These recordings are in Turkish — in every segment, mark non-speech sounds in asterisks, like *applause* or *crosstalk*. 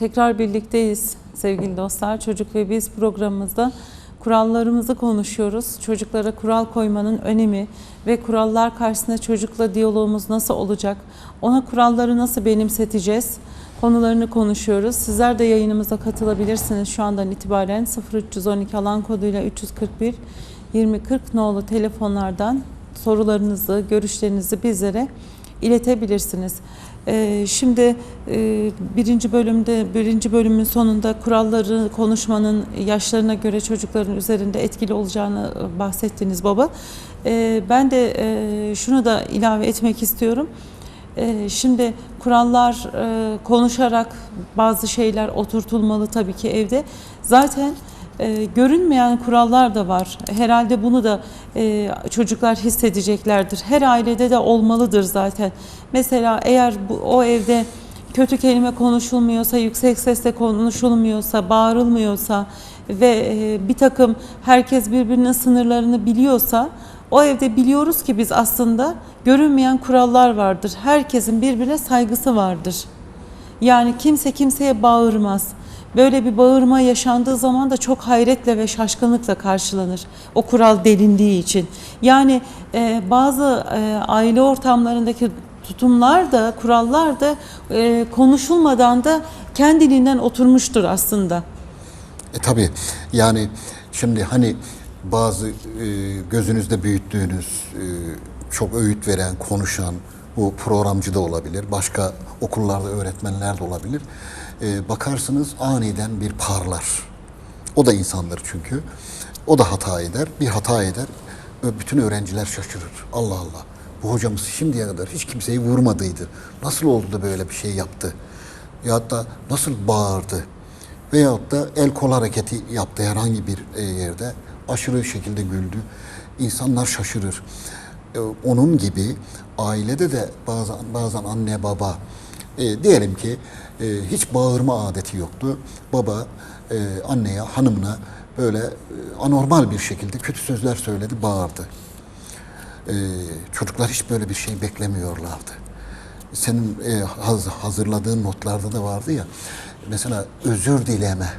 Tekrar birlikteyiz sevgili dostlar. Çocuk ve Biz programımızda kurallarımızı konuşuyoruz. Çocuklara kural koymanın önemi ve kurallar karşısında çocukla diyalogumuz nasıl olacak? Ona kuralları nasıl benimseteceğiz? Konularını konuşuyoruz. Sizler de yayınımıza katılabilirsiniz şu andan itibaren 0312 alan koduyla 341 2040 nolu telefonlardan sorularınızı, görüşlerinizi bizlere iletebilirsiniz. Ee, Şimdi e, birinci bölümde, birinci bölümün sonunda kuralları konuşmanın yaşlarına göre çocukların üzerinde etkili olacağını e, bahsettiniz baba. Ee, Ben de e, şunu da ilave etmek istiyorum. Ee, Şimdi kurallar konuşarak bazı şeyler oturtulmalı tabii ki evde. Zaten e, görünmeyen kurallar da var. Herhalde bunu da e, çocuklar hissedeceklerdir. Her ailede de olmalıdır zaten. Mesela eğer bu, o evde kötü kelime konuşulmuyorsa, yüksek sesle konuşulmuyorsa, bağırılmıyorsa ve e, bir takım herkes birbirinin sınırlarını biliyorsa o evde biliyoruz ki biz aslında görünmeyen kurallar vardır. Herkesin birbirine saygısı vardır. Yani kimse kimseye bağırmaz. Böyle bir bağırma yaşandığı zaman da çok hayretle ve şaşkınlıkla karşılanır. O kural delindiği için. Yani e, bazı e, aile ortamlarındaki tutumlar da, kurallar da e, konuşulmadan da kendiliğinden oturmuştur aslında. E tabi yani şimdi hani bazı e, gözünüzde büyüttüğünüz, e, çok öğüt veren, konuşan, bu programcı da olabilir, başka okullarda öğretmenler de olabilir. E, bakarsınız aniden bir parlar. O da insandır çünkü. O da hata eder, bir hata eder. Bütün öğrenciler şaşırır. Allah Allah. Bu hocamız şimdiye kadar hiç kimseyi vurmadıydı. Nasıl oldu da böyle bir şey yaptı? Ya da nasıl bağırdı? Veyahut da el kol hareketi yaptı herhangi bir e, yerde. Aşırı şekilde güldü. İnsanlar şaşırır. E, Onun gibi ailede de bazen, bazen anne baba e, diyelim ki e, hiç bağırma adeti yoktu. Baba e, anneye, hanımına böyle e, anormal bir şekilde kötü sözler söyledi, bağırdı. E, çocuklar hiç böyle bir şey beklemiyorlardı. Senin e, haz- hazırladığın notlarda da vardı ya. Mesela özür dileme.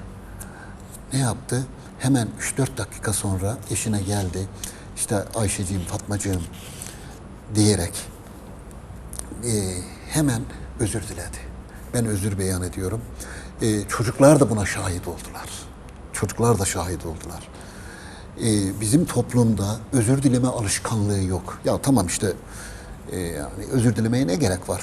Ne yaptı? Hemen 3-4 dakika sonra eşine geldi. İşte Ayşeciğim, Fatmacığım diyerek e, hemen özür diledi. Ben özür beyan ediyorum. E, çocuklar da buna şahit oldular. Çocuklar da şahit oldular. E, bizim toplumda özür dileme alışkanlığı yok. Ya tamam işte e, yani özür dilemeye ne gerek var?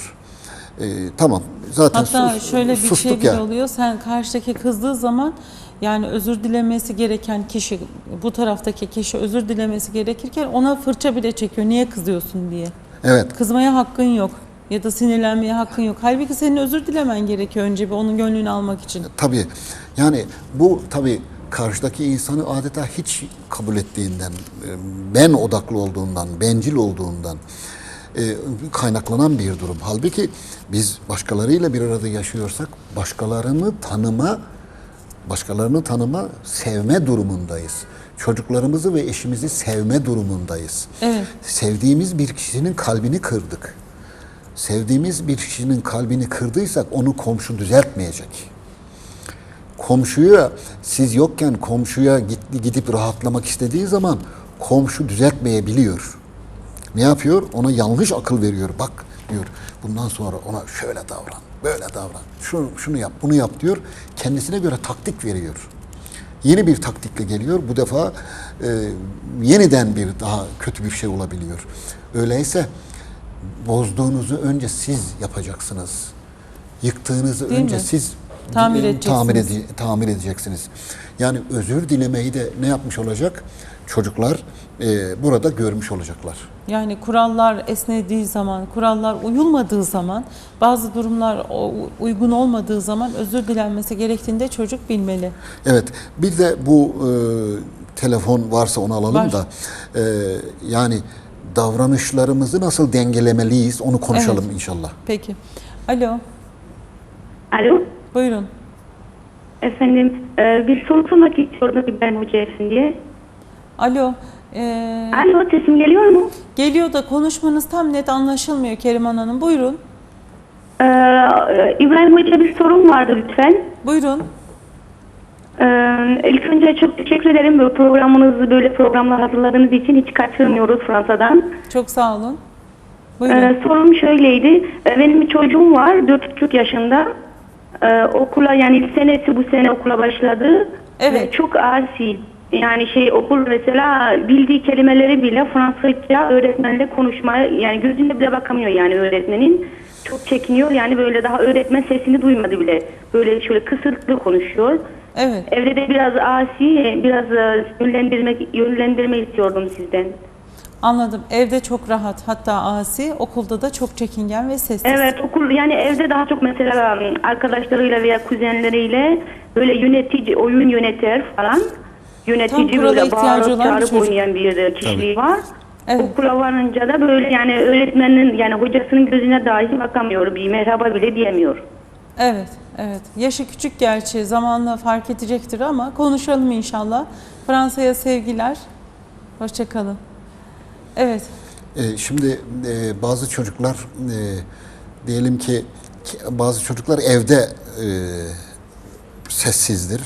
E, tamam zaten Hatta sus- şöyle bir şey bile ya. oluyor. Sen karşıdaki kızdığı zaman yani özür dilemesi gereken kişi, bu taraftaki kişi özür dilemesi gerekirken ona fırça bile çekiyor. Niye kızıyorsun diye. Evet. Kızmaya hakkın yok ya da sinirlenmeye hakkın yok. Halbuki senin özür dilemen gerekiyor önce bir onun gönlünü almak için. Tabii yani bu tabii karşıdaki insanı adeta hiç kabul ettiğinden, e, ben odaklı olduğundan, bencil olduğundan e, kaynaklanan bir durum. Halbuki biz başkalarıyla bir arada yaşıyorsak başkalarını tanıma, başkalarını tanıma, sevme durumundayız. Çocuklarımızı ve eşimizi sevme durumundayız. Evet. Sevdiğimiz bir kişinin kalbini kırdık. Sevdiğimiz bir kişinin kalbini kırdıysak onu komşu düzeltmeyecek komşuya siz yokken komşuya git- gidip rahatlamak istediği zaman komşu düzeltmeyebiliyor. Ne yapıyor? Ona yanlış akıl veriyor. Bak diyor. Bundan sonra ona şöyle davran, böyle davran. Şunu, şunu yap, bunu yap diyor. Kendisine göre taktik veriyor. Yeni bir taktikle geliyor. Bu defa e, yeniden bir daha kötü bir şey olabiliyor. Öyleyse bozduğunuzu önce siz yapacaksınız. Yıktığınızı Değil önce mi? siz Tamir e, edeceksiniz. tamir, ede- tamir edeceksiniz. Yani özür dilemeyi de ne yapmış olacak? Çocuklar e, burada görmüş olacaklar. Yani kurallar esnediği zaman, kurallar uyulmadığı zaman, bazı durumlar uygun olmadığı zaman özür dilenmesi gerektiğinde çocuk bilmeli. Evet, bir de bu e, telefon varsa onu alalım Var. da e, yani davranışlarımızı nasıl dengelemeliyiz onu konuşalım Evet. inşallah. Peki. Alo, Alo. buyurun. Efendim e, bir soru sormak istiyordum İbrahim Hoca Efendi'ye. Alo, ee, Alo sesim geliyor mu? geliyor da konuşmanız tam net anlaşılmıyor Keriman Hanım. Buyurun. Ee, İbrahim Hoca bir sorum vardı lütfen. Buyurun. Ee, ilk önce çok teşekkür ederim. Böyle programınızı böyle programlar hazırladığınız için hiç kaçırmıyoruz Fransa'dan. Çok sağ olun. Buyurun. Ee, sorum şöyleydi. Ee, benim bir çocuğum var 4,5 yaşında. Ee, okula yani senesi bu sene okula başladı. Evet. Ve çok asi. Yani şey okul mesela bildiği kelimeleri bile Fransızca öğretmenle konuşmaya yani gözüne bile bakamıyor yani öğretmenin. Çok çekiniyor yani böyle daha öğretmen sesini duymadı bile. Böyle şöyle kısıtlı konuşuyor. Evet. Evde de biraz asi, biraz e, yönlendirmek yönlendirme istiyordum sizden. Anladım. Evde çok rahat hatta asi, okulda da çok çekingen ve sessiz. Evet okul yani evde daha çok mesela arkadaşlarıyla veya kuzenleriyle böyle yönetici oyun yönetir falan. Tam Yönetici kurala böyle ihtiyacı bağırıp olan bir çağırıp çocuk. oynayan bir e, kişiliği var. Evet. Okula varınca da böyle yani öğretmenin yani hocasının gözüne dahi bakamıyor. Bir merhaba bile diyemiyor. Evet, evet. Yaşı küçük gerçi zamanla fark edecektir ama konuşalım inşallah. Fransa'ya sevgiler. Hoşçakalın. Evet, E, şimdi e, bazı çocuklar e, diyelim ki bazı çocuklar evde e, sessizdir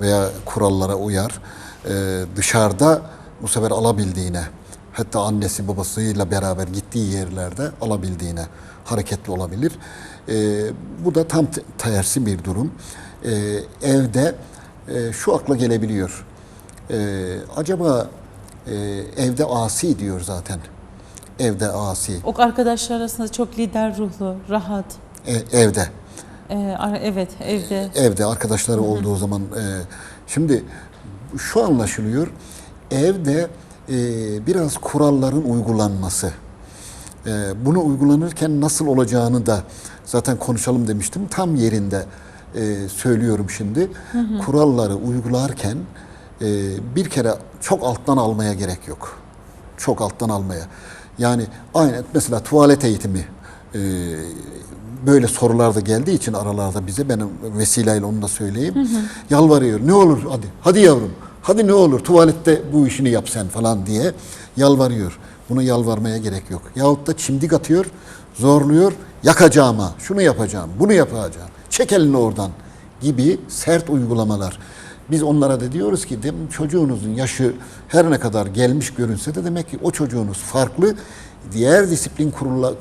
veya kurallara uyar. E, dışarıda bu sefer alabildiğine hatta annesi babasıyla beraber gittiği yerlerde alabildiğine hareketli olabilir. E, bu da tam te- tersi bir durum. E, evde e, şu akla gelebiliyor. E, acaba e, evde asi diyor zaten. Evde asi. o arkadaşlar arasında çok lider ruhlu, rahat. E, evde. Evet, evde. Evde arkadaşları olduğu zaman. e, şimdi şu anlaşılıyor. Evde e, biraz kuralların uygulanması. E, bunu uygulanırken nasıl olacağını da zaten konuşalım demiştim. Tam yerinde e, söylüyorum şimdi. Kuralları uygularken e, bir kere çok alttan almaya gerek yok. Çok alttan almaya. Yani aynen mesela tuvalet eğitimi e, böyle sorular da geldiği için aralarda bize benim vesileyle onu da söyleyeyim. Yalvarıyor. Ne olur hadi. Hadi yavrum. Hadi ne olur tuvalette bu işini yap sen falan diye yalvarıyor. Buna yalvarmaya gerek yok. Yahut da çimdik atıyor, zorluyor. Yakacağım ha, şunu yapacağım, bunu yapacağım. Çek elini oradan gibi sert uygulamalar. Biz onlara da diyoruz ki çocuğunuzun yaşı her ne kadar gelmiş görünse de demek ki o çocuğunuz farklı. Diğer disiplin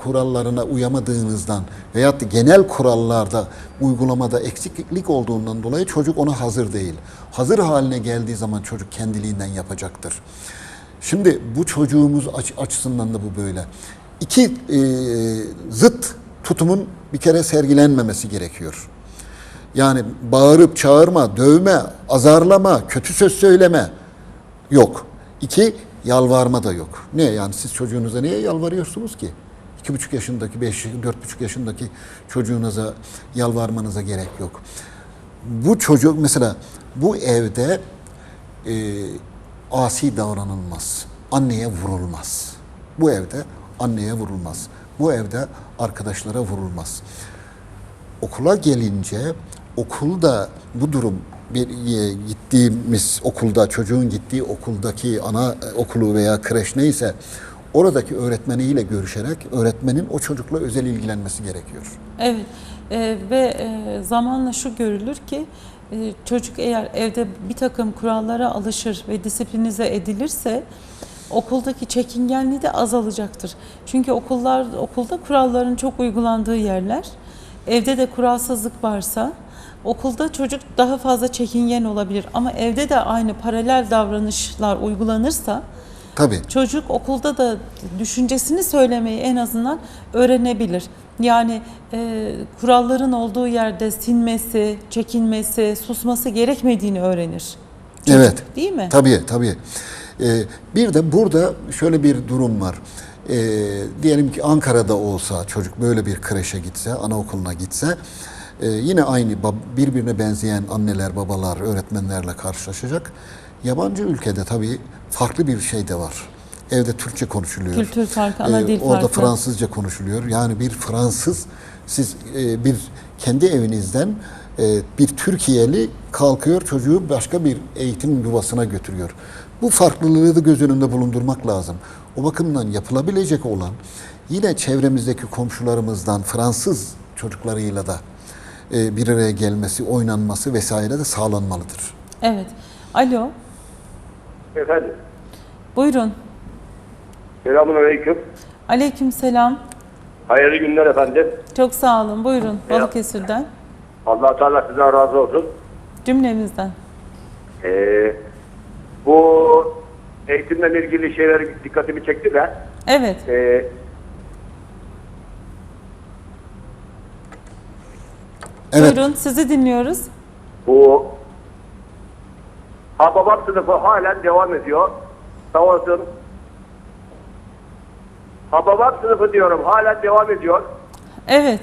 kurallarına uyamadığınızdan veyahut da genel kurallarda uygulamada eksiklik olduğundan dolayı çocuk ona hazır değil. Hazır haline geldiği zaman çocuk kendiliğinden yapacaktır. Şimdi bu çocuğumuz aç- açısından da bu böyle. İki e, zıt tutumun bir kere sergilenmemesi gerekiyor. Yani bağırıp çağırma, dövme, azarlama, kötü söz söyleme yok. İki, yalvarma da yok. Ne yani siz çocuğunuza niye yalvarıyorsunuz ki? İki buçuk yaşındaki, beş, dört buçuk yaşındaki çocuğunuza yalvarmanıza gerek yok. Bu çocuk mesela bu evde e, asi davranılmaz. Anneye vurulmaz. Bu evde anneye vurulmaz. Bu evde arkadaşlara vurulmaz okula gelince okulda bu durum bir e, gittiğimiz okulda çocuğun gittiği okuldaki ana e, okulu veya kreş neyse oradaki öğretmeniyle görüşerek öğretmenin o çocukla özel ilgilenmesi gerekiyor. Evet Ee, ve e, zamanla şu görülür ki e, çocuk eğer evde bir takım kurallara alışır ve disiplinize edilirse okuldaki çekingenliği de azalacaktır. Çünkü okullar okulda kuralların çok uygulandığı yerler. Evde de kuralsızlık varsa okulda çocuk daha fazla çekingen olabilir ama evde de aynı paralel davranışlar uygulanırsa Tabii. Çocuk okulda da düşüncesini söylemeyi en azından öğrenebilir. Yani e, kuralların olduğu yerde sinmesi, çekinmesi, susması gerekmediğini öğrenir. Çocuk, Evet. Değil mi? Tabii tabii. Ee, bir de burada şöyle bir durum var. Ee, diyelim ki Ankara'da olsa çocuk böyle bir kreşe gitse, anaokuluna gitse e, yine aynı birbirine benzeyen anneler, babalar, öğretmenlerle karşılaşacak. Yabancı ülkede tabii farklı bir şey de var. Evde Türkçe konuşuluyor. Kültür farkı, ana dil Orada. Fransızca konuşuluyor. Yani bir Fransız, siz e, bir kendi evinizden e, bir Türkiye'li kalkıyor çocuğu başka bir eğitim yuvasına götürüyor. Bu farklılığı da göz önünde bulundurmak lazım. O bakımdan yapılabilecek olan yine çevremizdeki komşularımızdan Fransız çocuklarıyla da e, bir araya gelmesi, oynanması vesaire de sağlanmalıdır. Evet. Alo. Efendim, Buyurun. selamun aleyküm. Aleykümselam. Hayırlı günler efendim. Çok sağ olun. Buyurun. Merhaba. Balıkesir'den. allah Teala sizden razı olsun. Cümlemizden. Ee, bu eğitimle ilgili şeyler dikkatimi çekti de Evet. ee, Evet. Buyurun. Sizi dinliyoruz. bu Hababam sınıfı halen devam ediyor. Sağ olsun. Hababam sınıfı diyorum halen devam ediyor. Evet.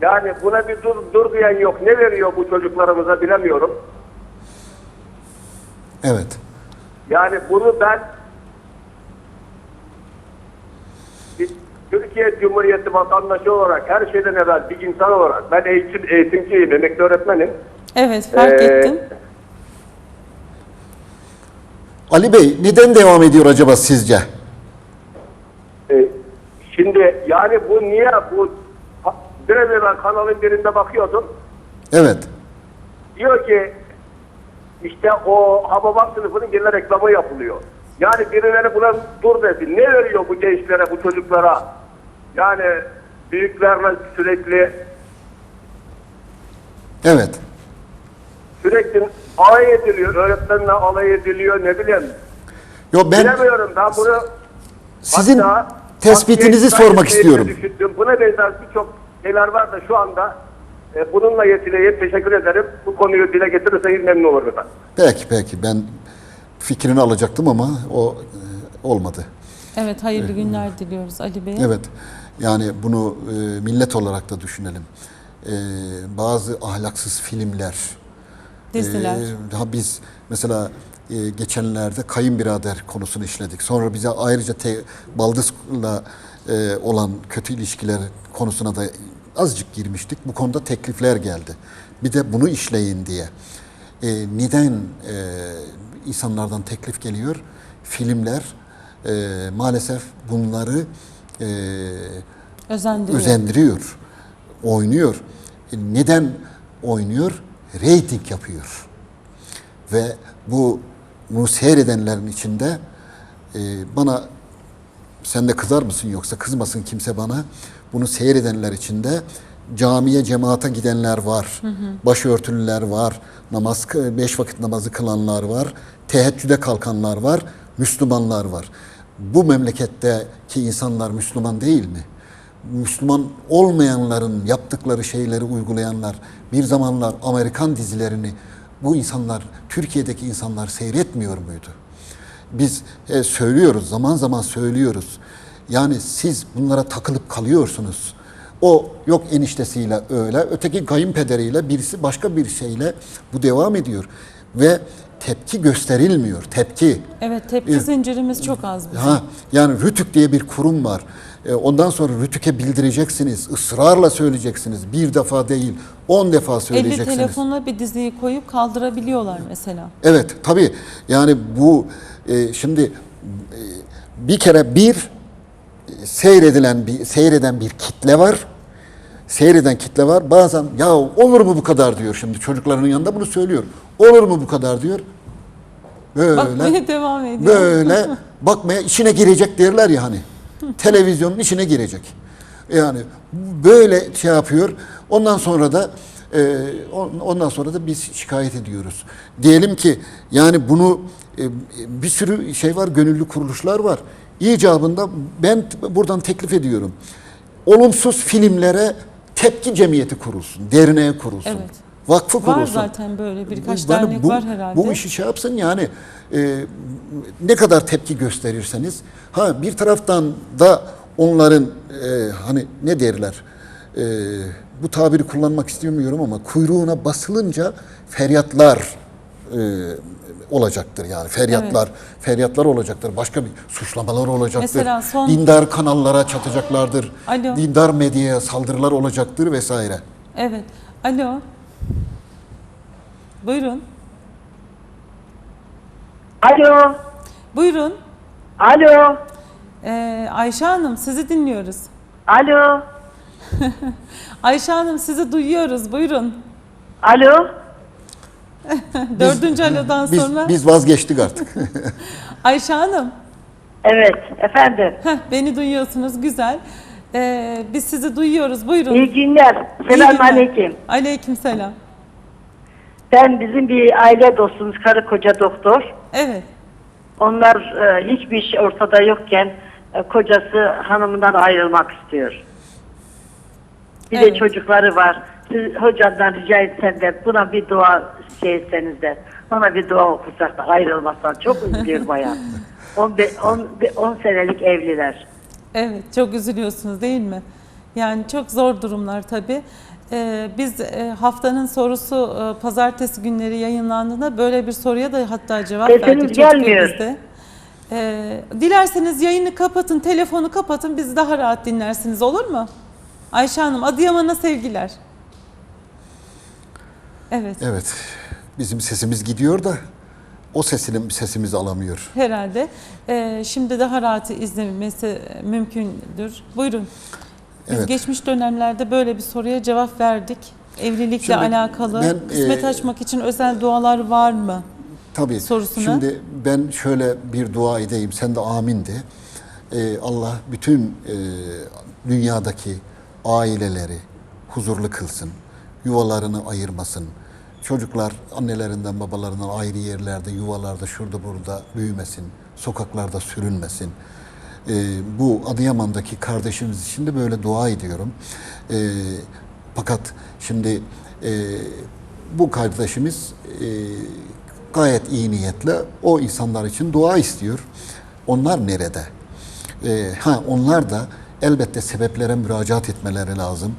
Yani buna bir dur, dur diyen yok. Ne veriyor bu çocuklarımıza bilemiyorum. Evet. Yani bunu ben bir Türkiye Cumhuriyeti vatandaşı olarak her şeyden evvel bir insan olarak ben eğitim eğitimciyim, emekli öğretmenim. Evet. Fark Ee, ettim. Ali Bey neden devam ediyor acaba sizce? Ee, şimdi yani bu niye bu biraz evvel kanalın birinde bakıyordum. Evet. Diyor ki işte o Hababam sınıfının gene reklamı yapılıyor. Yani birileri buna dur desin. Ne veriyor bu gençlere, bu çocuklara? Yani büyüklerle sürekli Evet. sürekli alay ediliyor, öğretmenle alay ediliyor, ne bileyim. Yo ben Bilemiyorum ben bunu sizin hatta tespitinizi sormak istiyorum. Düşündüm. Buna benzer birçok şeyler var da şu anda e, bununla yetineyim. Teşekkür ederim. Bu konuyu dile getirirseniz memnun olurum ben. Peki peki ben fikrini alacaktım ama o e, olmadı. Evet. Hayırlı günler diliyoruz Ali Bey'e. Evet. Yani bunu e, millet olarak da düşünelim. E, bazı ahlaksız filmler, Diziler. Daha biz mesela e, geçenlerde kayınbirader konusunu işledik. Sonra bize ayrıca te, baldızla e, olan kötü ilişkiler konusuna da azıcık girmiştik. Bu konuda teklifler geldi. Bir de bunu işleyin diye. E, neden e, insanlardan teklif geliyor? Filmler e, maalesef bunları e, Özendiriyor. özendiriyor, oynuyor. E, Neden oynuyor? Rating yapıyor. Ve bu bunu seyredenlerin içinde e, bana sen de kızar mısın yoksa kızmasın kimse bana. Bunu seyredenler içinde camiye cemaate gidenler var. Başörtülüler var. Namaz beş vakit namazı kılanlar var. Teheccüde kalkanlar var. Müslümanlar var. Bu memleketteki insanlar Müslüman değil mi? Müslüman olmayanların yaptıkları şeyleri uygulayanlar bir zamanlar Amerikan dizilerini bu insanlar Türkiye'deki insanlar seyretmiyor muydu? Biz e, söylüyoruz zaman zaman söylüyoruz. Yani siz bunlara takılıp kalıyorsunuz. O yok eniştesiyle öyle, öteki kayınpederiyle birisi başka bir şeyle bu devam ediyor ve tepki gösterilmiyor. Tepki. Evet. Tepki zincirimiz çok az bizim. Ha, yani Rütük diye bir kurum var. E, ondan sonra Rütük'e bildireceksiniz, ısrarla söyleyeceksiniz. Bir defa değil, on defa 50 söyleyeceksiniz. telefonla bir diziyi koyup kaldırabiliyorlar mesela. Evet, tabii. Yani bu e, şimdi e, bir kere bir seyredilen bir seyreden bir kitle var. Seyreden kitle var. Bazen ya olur mu bu kadar diyor şimdi çocuklarının yanında bunu söylüyor. Olur mu bu kadar diyor. Böyle Bakmaya *laughs* devam ediyor. böyle bakmaya içine girecek derler ya hani. *laughs* Televizyonun içine girecek. Yani böyle şey yapıyor. Ondan sonra da e, on- ondan sonra da biz şikayet ediyoruz. Diyelim ki yani bunu e, bir sürü şey var, gönüllü kuruluşlar var. İcabında ben buradan teklif ediyorum. Olumsuz filmlere tepki cemiyeti kurulsun, derneğe kurulsun. Evet. Vakfı Var kurulsun. zaten böyle birkaç Yani dernek bu, var herhalde. Bu işi şey yapsın yani e, ne kadar tepki gösterirseniz ha bir taraftan da onların e, hani ne derler e, bu tabiri kullanmak istemiyorum ama kuyruğuna basılınca feryatlar e, olacaktır yani feryatlar feryatlar olacaktır başka bir suçlamalar olacaktır Mesela son- dindar kanallara çatacaklardır Alo. dindar medyaya saldırılar olacaktır vesaire Evet. Alo. Buyurun. Alo. Buyurun. Alo. Ee, Ayşe Hanım sizi dinliyoruz. Alo. *laughs* Ayşe Hanım sizi duyuyoruz. Buyurun. Alo. *laughs* Dördüncü alodan Biz, sonra. biz vazgeçtik artık. *laughs* Ayşe Hanım. Evet efendim. Heh, beni duyuyorsunuz. Güzel. Ee, biz sizi duyuyoruz. Buyurun. İyi günler. Selam aleyküm. Aleyküm selam. Ben bizim bir aile dostumuz karı koca doktor. Evet. Onlar e, hiçbir iş ortada yokken e, kocası hanımından ayrılmak istiyor. Bir Evet. de çocukları var. Siz hocamdan rica etsem de buna bir dua şey etseniz de bana bir dua okusak da ayrılmasan çok üzülüyorum bayağı. *laughs* 10 10 senelik evliler. Evet, çok üzülüyorsunuz değil mi? Yani çok zor durumlar tabii. Ee, biz e, haftanın sorusu e, pazartesi günleri yayınlandığında böyle bir soruya da hatta cevap Sesiniz verdik gelmiyor. Ee, dilerseniz yayını kapatın, telefonu kapatın, biz daha rahat dinlersiniz olur mu? Ayşe Hanım, Adıyaman'a sevgiler. Evet, evet. Bizim sesimiz gidiyor da o sesini sesimizi alamıyor. herhalde. Ee, şimdi daha rahat izlemesi mümkündür. Buyurun. Biz Evet. geçmiş dönemlerde böyle bir soruya cevap verdik. Evlilikle Şimdi alakalı ben, kısmet e, açmak için özel dualar var mı? Tabii. sorusuna. Şimdi ben şöyle bir dua edeyim. Sen de amin de. Ee, Allah bütün e, dünyadaki aileleri huzurlu kılsın. Yuvalarını ayırmasın. Çocuklar annelerinden babalarından ayrı yerlerde, yuvalarda, şurada burada büyümesin. Sokaklarda sürünmesin. Ee, bu Adıyaman'daki kardeşimiz için de böyle dua ediyorum. Ee, fakat şimdi e, bu kardeşimiz e, gayet iyi niyetle o insanlar için dua istiyor. Onlar nerede? Ee, ha onlar da elbette sebeplere müracaat etmeleri lazım.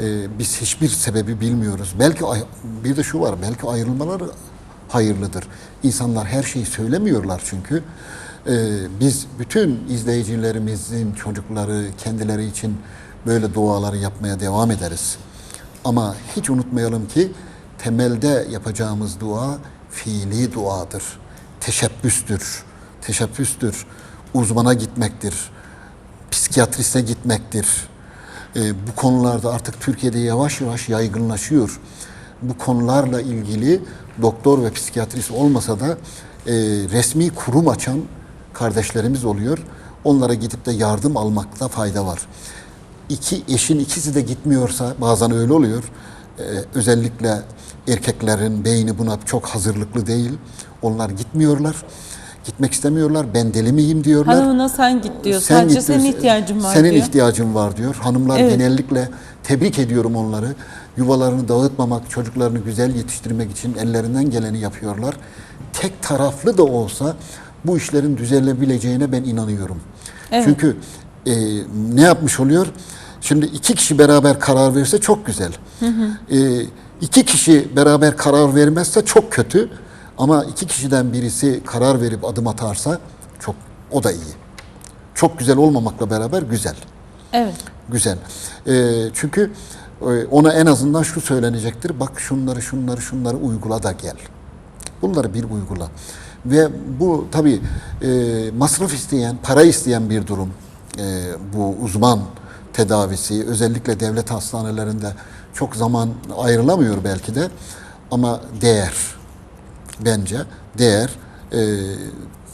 Ee, biz hiçbir sebebi bilmiyoruz. Belki bir de şu var, belki ayrılmaları hayırlıdır. İnsanlar her şeyi söylemiyorlar çünkü. Ee, biz bütün izleyicilerimizin çocukları kendileri için böyle duaları yapmaya devam ederiz. Ama hiç unutmayalım ki temelde yapacağımız dua fiili duadır. Teşebbüstür. Teşebbüstür. Uzmana gitmektir. Psikiyatriste gitmektir. Ee, bu konularda artık Türkiye'de yavaş yavaş yaygınlaşıyor. Bu konularla ilgili doktor ve psikiyatrist olmasa da e, resmi kurum açan kardeşlerimiz oluyor. Onlara gidip de yardım almakta fayda var iki eşin ikisi de gitmiyorsa bazen öyle oluyor. Ee, özellikle erkeklerin beyni buna çok hazırlıklı değil. Onlar gitmiyorlar. Gitmek istemiyorlar. Ben deli miyim diyorlar. Hanımına sen git diyor. Sen Sadece git senin diyor. ihtiyacın var Senin diyor. ihtiyacın var diyor. Hanımlar Evet. genellikle tebrik ediyorum onları. Yuvalarını dağıtmamak, çocuklarını güzel yetiştirmek için ellerinden geleni yapıyorlar. Tek taraflı da olsa bu işlerin düzelebileceğine ben inanıyorum. Evet. Çünkü e, ne yapmış oluyor? Şimdi iki kişi beraber karar verirse çok güzel. E, iki kişi beraber karar vermezse çok kötü. Ama iki kişiden birisi karar verip adım atarsa çok o da iyi. Çok güzel olmamakla beraber güzel. Evet. Güzel. Ee, çünkü e, ona en azından şu söylenecektir. Bak şunları şunları şunları uygula da gel. Bunları bir uygula. Ve bu tabii e, masraf isteyen, para isteyen bir durum. E, bu uzman tedavisi özellikle devlet hastanelerinde çok zaman ayrılamıyor belki de ama değer bence değer. Ee,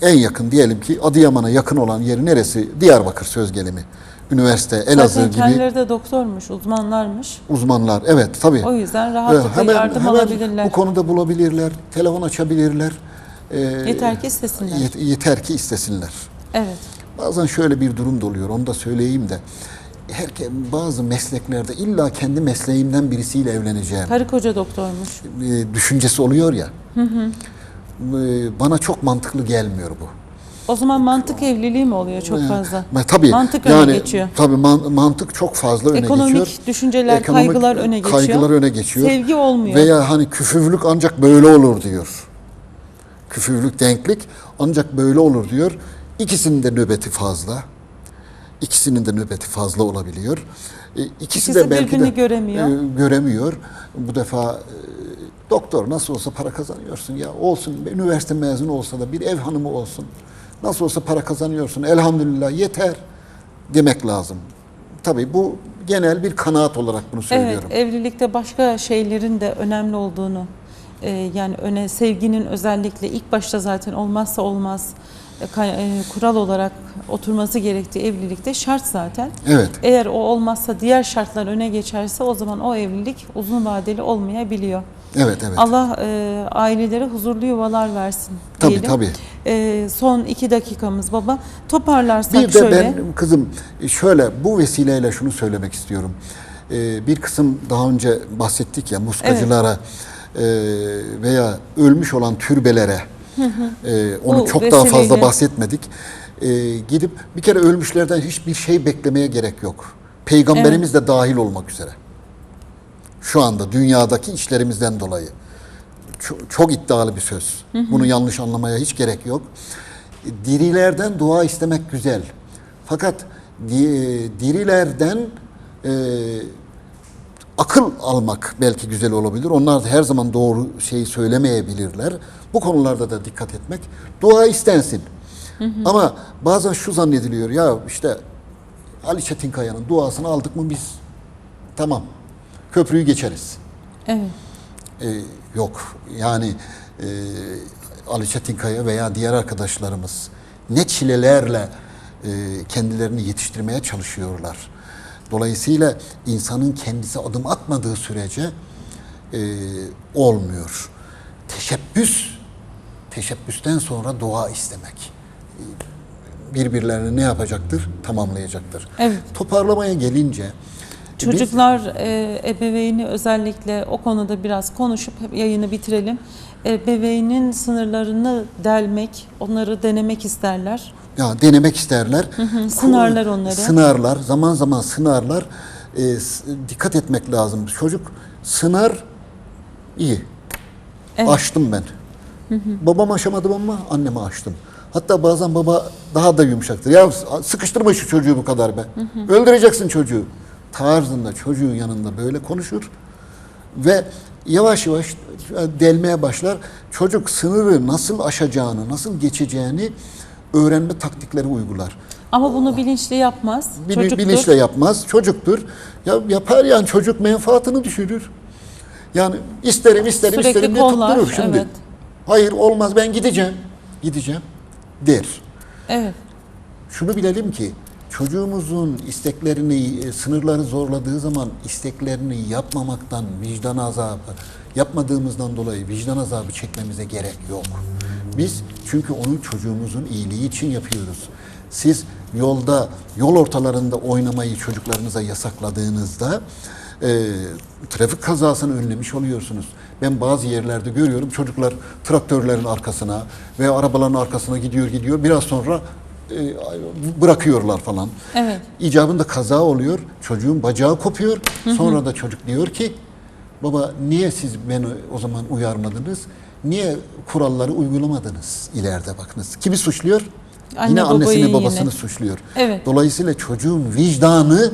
en yakın diyelim ki Adıyaman'a yakın olan yeri neresi? Diyarbakır söz gelimi. Üniversite, Elazığ Zaten gibi kendileri de doktormuş, uzmanlarmış. uzmanlar. Evet tabii. O yüzden rahatlıkla yardım alabilirler. bu konuda bulabilirler. Telefon açabilirler. Ee, Yeter ki istesinler. yet- yeter ki istesinler. Evet. Bazen şöyle bir durum da oluyor. Onu da söyleyeyim de. Herke, bazı mesleklerde illa kendi mesleğimden birisiyle evleneceğim Karı koca doktormuş. e, düşüncesi oluyor ya. E, Bana çok mantıklı gelmiyor bu. O zaman mantık evliliği mi oluyor çok fazla? Ma- Tabii. Mantık yani, öne geçiyor. Tabii man- mantık çok fazla öne Ekonomik geçiyor. düşünceler, kaygılar öne geçiyor. Kaygılar öne geçiyor. Sevgi olmuyor. Veya hani küfürlük ancak böyle olur diyor. Küfürlük, denklik ancak böyle olur diyor. İkisinin de nöbeti fazla. İkisinin de nöbeti fazla olabiliyor. E, ikisi, İkisi de belki de göremiyor. e, göremiyor. Bu defa e, doktor nasıl olsa para kazanıyorsun ya olsun üniversite mezunu olsa da bir ev hanımı olsun. Nasıl olsa para kazanıyorsun elhamdülillah yeter demek lazım. Tabii bu genel bir kanaat olarak bunu Evet, söylüyorum. evlilikte başka şeylerin de önemli olduğunu, e, yani öne sevginin özellikle ilk başta zaten olmazsa olmaz kural olarak oturması gerektiği evlilikte şart zaten. Evet. Eğer o olmazsa diğer şartlar öne geçerse o zaman o evlilik uzun vadeli olmayabiliyor. Evet, evet. Allah e, ailelere huzurlu yuvalar versin Tabii, diyelim. tabii. E, son iki dakikamız baba. Toparlarsak Bir de şöyle. ben kızım şöyle bu vesileyle şunu söylemek istiyorum. Ee, bir kısım daha önce bahsettik ya muskacılara e, veya ölmüş olan türbelere e, onu Bu çok daha fazla vesileyle- bahsetmedik. E, gidip bir kere ölmüşlerden hiçbir şey beklemeye gerek yok. Peygamberimiz de dahil olmak üzere. Şu anda dünyadaki işlerimizden dolayı. Çok, çok iddialı bir söz. Bunu yanlış anlamaya hiç gerek yok. Dirilerden dua istemek güzel. Fakat di- dirilerden e, akıl almak belki güzel olabilir. Onlar her zaman doğru şeyi söylemeyebilirler. Bu konularda da dikkat etmek. Dua istensin. Ama bazen şu zannediliyor ya işte Ali Çetinkaya'nın duasını aldık mı biz tamam köprüyü geçeriz. Evet. Ee, yok yani e, Ali Çetinkaya veya diğer arkadaşlarımız ne çilelerle e, kendilerini yetiştirmeye çalışıyorlar. Dolayısıyla insanın kendisi adım atmadığı sürece e, olmuyor. Teşebbüs, teşebbüsten sonra dua istemek. E, Birbirlerini ne yapacaktır? Tamamlayacaktır. Evet. Toparlamaya gelince biz- Çocuklar e, ebeveyni özellikle o konuda biraz konuşup yayını bitirelim. Ebeveynin sınırlarını delmek, onları denemek isterler. Ya denemek isterler. sınarlar onları. Sınarlar. Zaman zaman sınarlar. S- dikkat etmek lazım. Çocuk sınar iyi. Evet. Aştım ben. Babam aşamadım ama annemi aştım. Hatta bazen baba daha da yumuşaktır. Ya sıkıştırma şu çocuğu bu kadar be. Öldüreceksin çocuğu. Tarzında çocuğun yanında böyle konuşur. Ve yavaş yavaş delmeye başlar. Çocuk sınırı nasıl aşacağını, nasıl geçeceğini öğrenme taktikleri uygular. Ama bunu bilinçli yapmaz. Bili- Çocuktur. bilinçle yapmaz. Çocuktur. Ya yapar yani çocuk menfaatını düşürür. Yani isterim isterim Sürekli isterim diye kollar, tutturur şimdi. evet. Hayır olmaz ben gideceğim. Gideceğim der. Evet. Şunu bilelim ki çocuğumuzun isteklerini, e, sınırları zorladığı zaman isteklerini yapmamaktan vicdan azabı, yapmadığımızdan dolayı vicdan azabı çekmemize gerek yok. Biz çünkü onu çocuğumuzun iyiliği için yapıyoruz. Siz yolda, yol ortalarında oynamayı çocuklarınıza yasakladığınızda e, trafik kazasını önlemiş oluyorsunuz. Ben bazı yerlerde görüyorum çocuklar traktörlerin arkasına veya arabaların arkasına gidiyor gidiyor. Biraz sonra e, bırakıyorlar falan. Evet. İcabında kaza oluyor. Çocuğun bacağı kopuyor. Sonra da çocuk diyor ki baba niye siz beni o zaman uyarmadınız? Niye kuralları uygulamadınız ileride bakınız. Kimi suçluyor? Anne yine annesini yine. babasını suçluyor. Evet. Dolayısıyla çocuğun vicdanı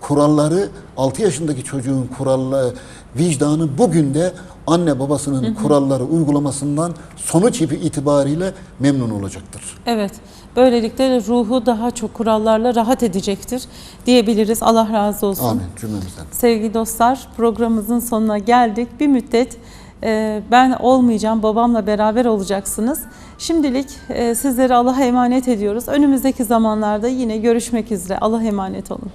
kuralları 6 yaşındaki çocuğun kuralları vicdanı bugün de anne babasının kuralları uygulamasından sonuç itibariyle memnun olacaktır. Evet. Böylelikle ruhu daha çok kurallarla rahat edecektir diyebiliriz. Allah razı olsun. Amin cümlemizden. Sevgili dostlar programımızın sonuna geldik. Bir müddet e, ben olmayacağım, babamla beraber olacaksınız. Şimdilik e, sizleri Allah'a emanet ediyoruz. Önümüzdeki zamanlarda yine görüşmek üzere. Allah'a emanet olun.